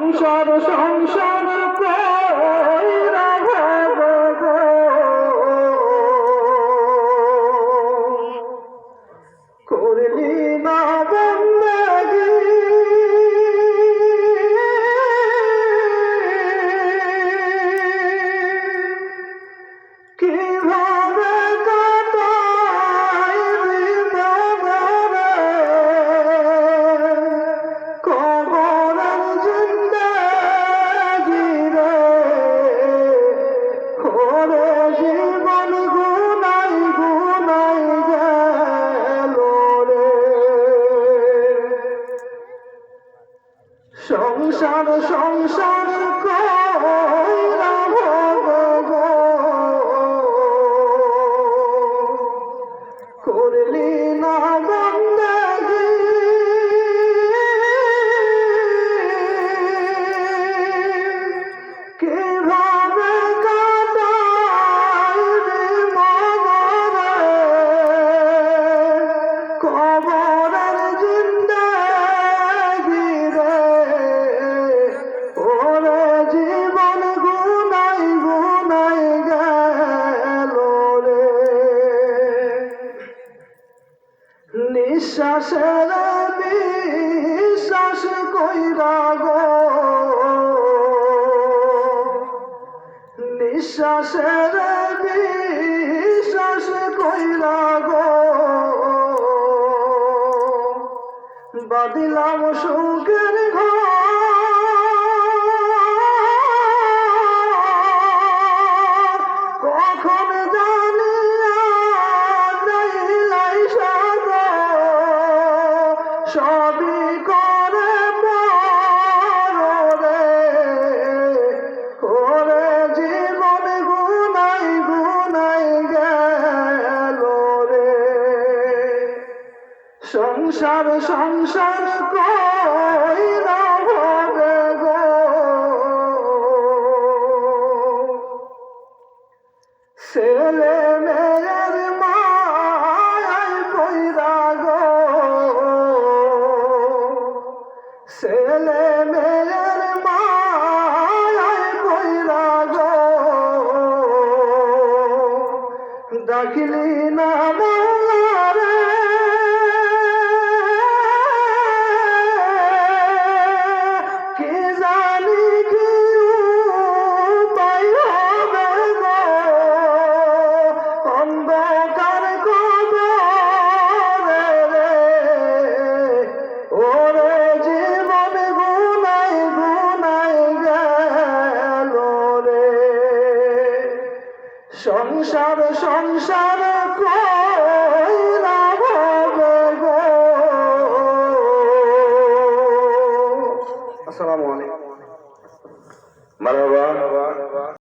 সংসার সংসার কইরা সংসার সংসার কইরা ভব নিঃশ্বাসের বিশ্বাস কইরা গো। নিঃশ্বাসের বিশ্বাস কইরা গো। বাদিলাম সুখের ঘর। সংসার সংসার কইরা ভবে গো। ছেলে মেয়ের মায় কইরা গো। ছেলে মেয়ের মায় কইরা গো। ডাকিলি না সংসার সংসার আসসালামু আলাইকুম।